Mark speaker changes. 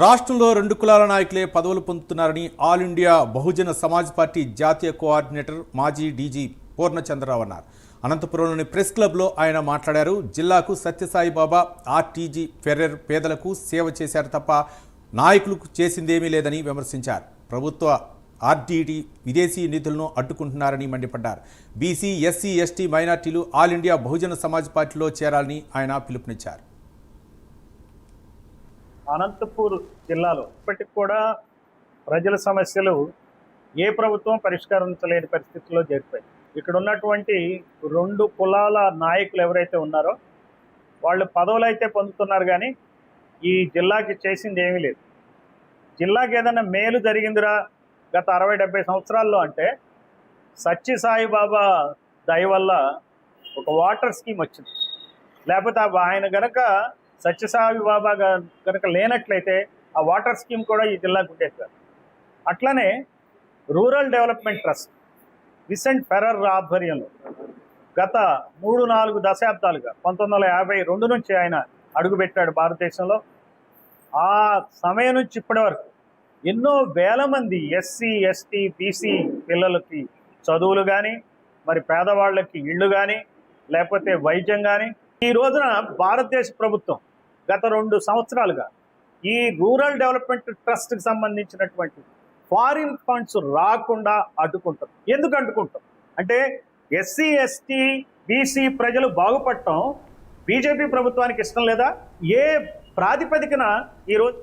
Speaker 1: రాష్ట్రంలో రెండు కులాల నాయకులే పదవులు పొందుతున్నారని All India Bahujan Samaj party జాతీయ కోఆర్డినేటర్ మాజీ డీజీ పూర్ణచంద్రరావు అన్నారు. అనంతపురంలోని ప్రెస్ క్లబ్లో ఆయన మాట్లాడారు. జిల్లాకు సత్యసాయిబాబా ఆర్టీజీ ఫెర్రర్ పేదలకు సేవ చేశారు తప్ప నాయకులకు చేసిందేమీ లేదని విమర్శించారు. ప్రభుత్వ ఆర్డీటీ విదేశీ నిధులను అడ్డుకుంటున్నారని మండిపడ్డారు. బీసీ ఎస్సీ ఎస్టీ మైనార్టీలు ఆల్ ఇండియా బహుజన సమాజ్ పార్టీలో చేరాలని ఆయన పిలుపునిచ్చారు.
Speaker 2: అనంతపూర్ జిల్లాలో ఇప్పటికి కూడా ప్రజల సమస్యలు ఏ ప్రభుత్వం పరిష్కరించలేని పరిస్థితుల్లో జరిపాయి ఇక్కడ ఉన్నటువంటి రెండు కులాల నాయకులు ఎవరైతే ఉన్నారో వాళ్ళు పదవులు అయితే పొందుతున్నారు కానీ ఈ జిల్లాకి చేసింది ఏమీ లేదు. జిల్లాకి ఏదైనా మేలు జరిగిందిరా గత అరవై డెబ్బై సంవత్సరాల్లో అంటే సచ్చి సాయిబాబా దయ వల్ల ఒక వాటర్ స్కీమ్ వచ్చింది. లేకపోతే ఆ- ఆయన గనక సత్యసాయి బాబా కనుక లేనట్లయితే ఆ వాటర్ స్కీమ్ కూడా ఈ జిల్లాకు ఉండేది కాదు. అట్లనే rural development trust Vicente Ferrer ఆధ్వర్యంలో గత మూడు నాలుగు దశాబ్దాలుగా పంతొమ్మిది వందల యాభై రెండు నుంచి ఆయన అడుగుపెట్టాడు భారతదేశంలో. ఆ సమయం నుంచి ఇప్పటి వరకు ఎన్నో వేల మంది ఎస్సీ ఎస్టీ బీసీ పిల్లలకి చదువులు కానీ మరి పేదవాళ్ళకి ఇళ్ళు కానీ లేకపోతే వైద్యం కానీ ఈ రోజున భారతదేశ ప్రభుత్వం గత రెండు సంవత్సరాలుగా ఈ రూరల్ డెవలప్మెంట్ ట్రస్ట్కి సంబంధించినటువంటి ఫారిన్ ఫండ్స్ రాకుండా అడ్డుకుంటారు ఎందుకు అడ్డుకుంటాం? అంటే ఎస్సీ ఎస్టీ బీసీ ప్రజలు బాగుపడటం బీజేపీ ప్రభుత్వానికి ఇష్టం లేదా? ఏ ప్రాతిపదికన ఈరోజు